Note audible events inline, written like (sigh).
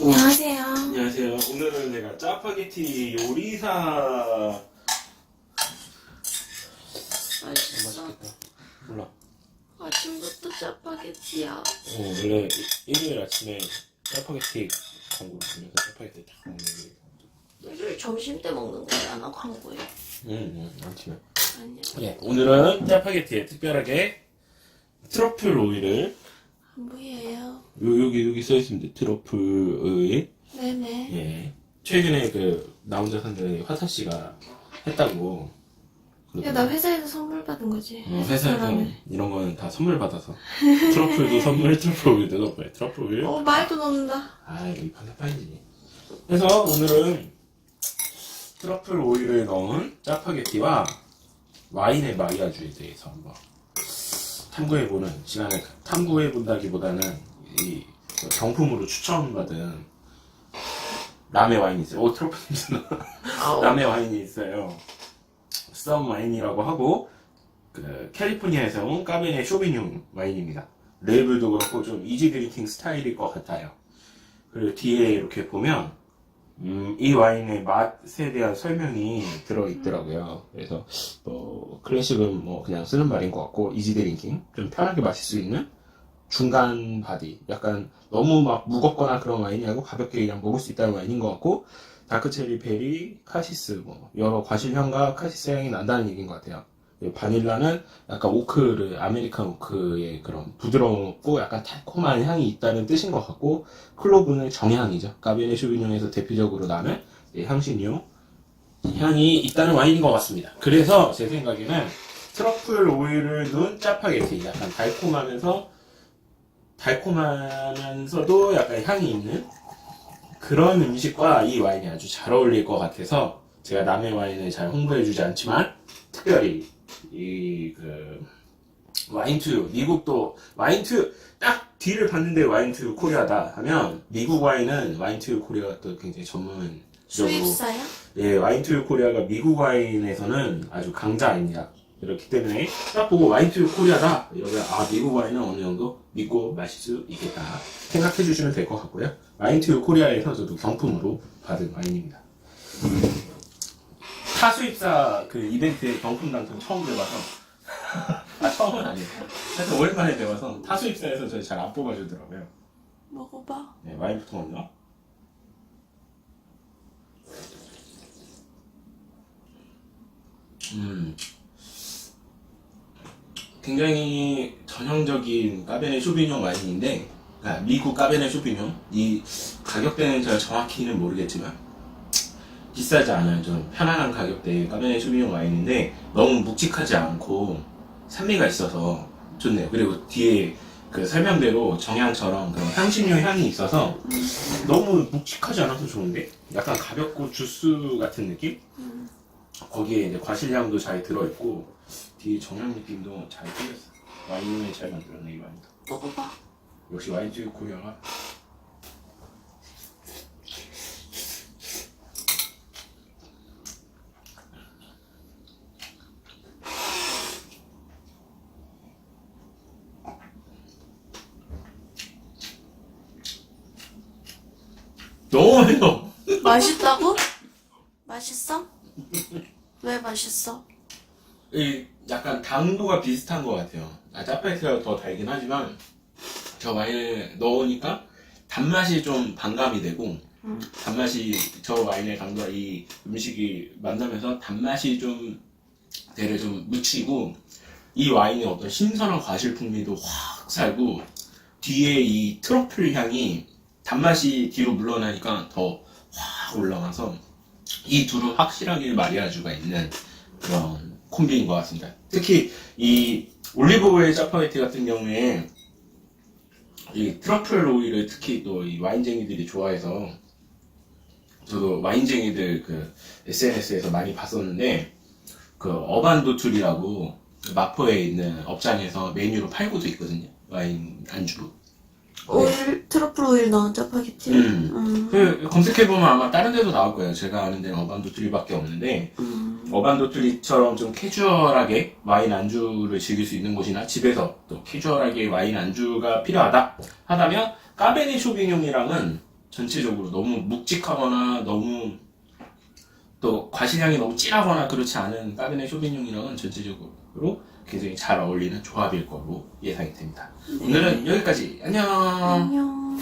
안녕하세요. 안녕하세요. 오늘은 제가 짜파게티 요리사 맛있어. 몰라. 아침부터 짜파게티야. 어, 원래 이- 일요일 아침에 짜파게티 광고 보면서 짜파게티 딱 먹는 게. 점심 때 먹는 거잖아, 광고에. 응, 응, 아침에. 아니야. 예, 오늘은 짜파게티에 특별하게 트러플 오일을 뭐예요? 요, 여기 여기 써 있습니다. 트러플 오일. 네네. 예. 최근에 그 나 혼자 산다는 화사 씨가 했다고. 야, 나 회사에서 선물 받은 거지. 어, 회사에서 사람을. 이런 거는 다 선물 받아서 트러플도 (laughs) 선물, 트러플 오일도 넣고요. 트러플 오일. 어, 말도 넣는다. 아, 이거 판사판이지. 그래서 오늘은 트러플 오일을 넣은 짜파게티와 와인의 마리아주에 대해서 한번 탐구해보는 시간을 탐구해본다기보다는 이 경품으로 추천받은 라메 와인이 있어요. 오, 냄새 나. 아우. 라메 와인이 있어요. 썸 와인이라고 하고 그 캘리포니아에서 온 까베네 쇼비뇽 와인입니다. 레벨도 그렇고 좀 이지 드리킹 스타일일 것 같아요. 그리고 뒤에 이렇게 보면 음, 이 와인의 맛에 대한 설명이 들어 있더라고요. 그래서 뭐 클래식은 뭐 그냥 쓰는 말인 것 같고 이지 드링킹 좀 편하게 마실 수 있는 중간 바디 약간 너무 막 무겁거나 그런 와인이 아니고 가볍게 그냥 먹을 수 있다는 와인인 것 같고 다크체리 베리 카시스 뭐 여러 과실향과 카시스 향이 난다는 얘기인 것 같아요. 이 바닐라는 약간 오크를 아메리칸 오크의 그런 부드럽고 약간 달콤한 향이 있다는 뜻인 것 같고 클로브는 정향이죠. 까베네 쇼비뇽에서 대표적으로 나는 이 향신료 향이 있다는 와인인 것 같습니다. 그래서 제 생각에는 트러플 오일을 넣은 짜파게티 약간 달콤하면서 달콤하면서도 약간 향이 있는 그런 음식과 이 와인이 아주 잘 어울릴 것 같아서 제가 남의 와인을 잘 홍보해주지 않지만 특별히 이 그 와인투 미국도 와인투 딱 뒤를 봤는데 와인투 코리아다 하면 미국 와인은 와인투 코리아가 또 굉장히 전문적으로 수입사야? 예 와인투 코리아가 미국 와인에서는 아주 강자입니다. 그렇기 때문에 딱 보고 와인투 코리아다 이러면 아 미국 와인은 어느 정도 믿고 마실 수 있겠다 생각해 주시면 될 것 같고요. 와인투 코리아에서 저도 경품으로 받은 와인입니다. 타 수입사 그 이벤트에 경품 당첨 처음 돼봐서 (laughs) 아 처음은 아니에요. 하여튼 오랜만에 돼봐서 타 수입사에서 저희 잘 안 뽑아주더라고요. 먹어봐. 네, 와인부터 먼저. 음. 굉장히 전형적인 까베네 쇼비뇽 와인인데, 아, 미국 까베네 쇼비뇽. 이 가격대는 제가 정확히는 모르겠지만, 비싸지 않아요. 좀 편안한 가격대의 까베네 쇼비뇽 와인인데, 너무 묵직하지 않고, 산미가 있어서 좋네요. 그리고 뒤에 그 설명대로 정향처럼 그런 향신료 향이 있어서 너무 묵직하지 않아서 좋은데 약간 가볍고 주스 같은 느낌? 거기에 이제 과실향도 잘 들어있고 뒤에 정향 느낌도 잘 풀렸어 와인을 잘 만들었네 이 와인도 먹어봐. 역시 와인 튜브 코리아 매워 맛있다고? 맛있어? 왜 맛있어? 이 약간 당도가 비슷한 것 같아요. 아, 짜파게티가 더 달긴 하지만 저 와인을 넣으니까 단맛이 좀 반감이 되고 음. 단맛이 저 와인의 당도와 이 음식이 만나면서 단맛이 좀 대를 좀 묻히고 이 와인의 어떤 신선한 과실 풍미도 확 살고 뒤에 이 트러플 향이 단맛이 뒤로 물러나니까 더 확 올라가서 이 둘은 확실하게 마리아주가 있는 그런 콤비인 것 같습니다. 특히 이 올리브 오일 짜파게티 같은 경우에 이 트러플 오일을 특히 또 이 와인쟁이들이 좋아해서 저도 와인쟁이들 그 SNS에서 많이 봤었는데 그 어반도툴이라고 마포에 있는 업장에서 메뉴로 팔고도 있거든요. 와인 안주로. 오일, 트러플 오일 넣은 짜파게티? 음. 음. 그 검색해보면 아마 다른 데도 나올 거예요. 제가 아는 데는 어반도툴리밖에 없는데 음. 어반도툴리처럼 좀 캐주얼하게 와인 안주를 즐길 수 있는 곳이나 집에서 또 캐주얼하게 와인 안주가 필요하다 하다면 까베네 쇼비뇽이랑은 전체적으로 너무 묵직하거나 너무 또 과실향이 너무 진하거나 그렇지 않은 까베네 쇼비뇽이랑은 전체적으로 굉장히 잘 어울리는 조합일 거로 예상이 됩니다. 오늘은 여기까지. 안녕. 안녕.